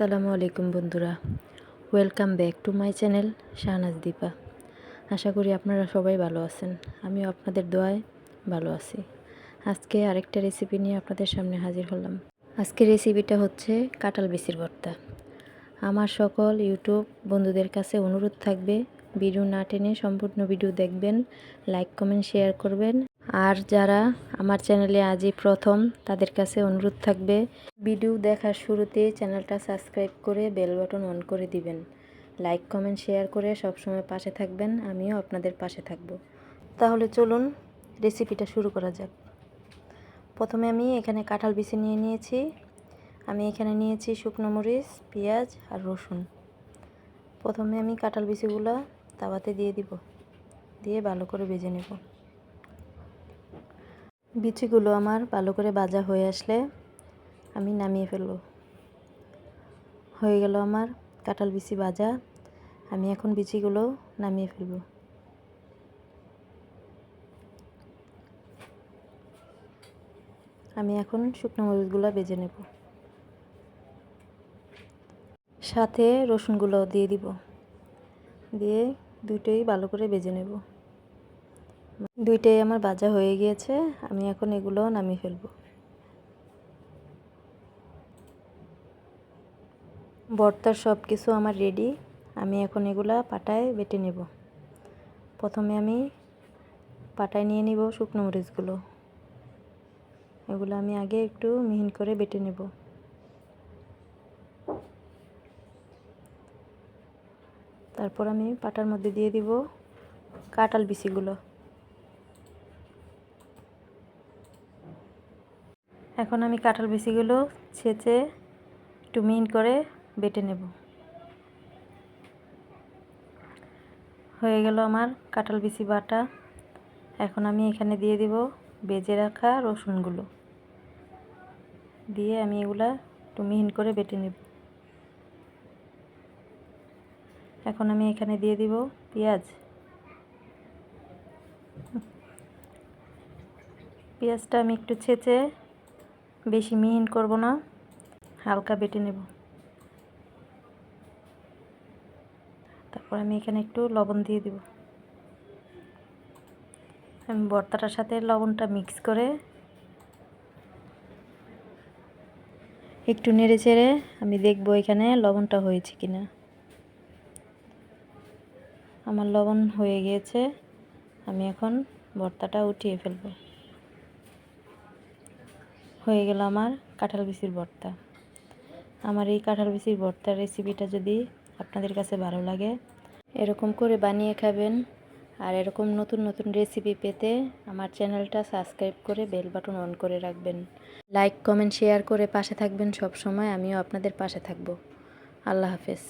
আসসালামু আলাইকুম বন্ধুরা। Welcome back to my channel Shahnaz Dipa. আশা করি আপনারা সবাই ভালো আছেন। আমিও আপনাদের দোয়ায় ভালো আছি। আজকে আরেকটা রেসিপি নিয়ে আপনাদের সামনে হাজির হলাম। আজকের রেসিপিটা হচ্ছে কাঁঠাল বিচির ভর্তা। আমার সকল ইউটিউব বন্ধুদের কাছে অনুরোধ থাকবে, ভিডিও না টেনে সম্পূর্ণ ভিডিও দেখবেন লাইক কমেন্ট শেয়ার করবেন আর যারা আমার চ্যানেলে আজই প্রথম, তাদের কাছে অনুরোধ থাকবে, ভিডিও দেখার শুরুতে চ্যানেলটা সাবস্ক্রাইব করে বেল বাটন অন করে দিবেন। লাইক, কমেন্ট, শেয়ার করে সবসময় পাশে থাকবেন, আমিও আপনাদের পাশে থাকব। তাহলে চলুন রেসিপিটা শুরু করা যাক। প্রথমে আমি এখানে কাঁঠাল বিচি নিয়ে নিয়েছি। আমি এখানে নিয়েছি শুকনো মরিচ, পেঁয়াজ আর রসুন। প্রথমে আমি কাঁঠাল বিচিগুলো তাওয়াতে দিয়ে দিব, দিয়ে ভালো করে ভেজে নেব। বিচিগুলো আমার ভালো করে ভাজা হয়ে আসলে আমি নামিয়ে ফেলব। হয়ে গেল আমার কাঁঠাল বিচি ভাজা। আমি এখন বিচিগুলো নামিয়ে ফেলব। আমি এখন শুকনো মরিচগুলো বেজে নেব। সাথে রসুনগুলো দিয়ে দিব। দিয়ে দুটোই ভালো করে বেজে নেব। দুইটাই আমার ভাজা হয়ে গিয়েছে, আমি এখন এগুলো নামিয়ে ফেলব। ভর্তার সব কিছু আমার রেডি আমি এখন এগুলা পাটায় বেটে নেব। প্রথমে আমি পাটায় নিয়ে নিব শুকনো মরিচগুলো। এগুলো আমি আগে একটু মিহিন করে বেটে নেব। তারপর আমি পাটার মধ্যে দিয়ে দিব কাঁঠাল বিচিগুলো। এখন আমি কাঁঠাল বিচিগুলো ছেঁচে একটু মিন করে বেটে নেব। হয়ে গেল আমার কাঁঠাল বিচি বাটা। এখন আমি এখানে দিয়ে দিব বেজে রাখা রসুনগুলো। দিয়ে আমি এগুলা একটু মিহিন করে বেটে নেব। এখন আমি এখানে দিয়ে দিব পেঁয়াজ। পেঁয়াজটা আমি একটু ছেঁচে বেশি মিহিন করব না, হালকা বেটে নেব। তারপর আমি এখানে একটু লবণ দিয়ে দিব। আমি ভর্তাটার সাথে লবণটা মিক্স করে একটু নেড়ে চেড়ে আমি দেখব এখানে লবণটা হয়েছে কিনা। আমার লবণ হয়ে গিয়েছে, আমি এখন ভর্তাটা উঠিয়ে ফেলব। হয়ে গেল আমার কাঁঠাল বিচির ভর্তা। আমার এই কাঁঠাল বিচির ভর্তার রেসিপিটা যদি আপনাদের কাছে ভালো লাগে, এরকম করে বানিয়ে খাবেন আর এরকম নতুন নতুন রেসিপি পেতে আমার চ্যানেলটা সাবস্ক্রাইব করে বেল বাটন অন করে রাখবেন। লাইক কমেন্ট শেয়ার করে পাশে থাকবেন সব সময় আমিও আপনাদের পাশে থাকব। আল্লাহ হাফেজ।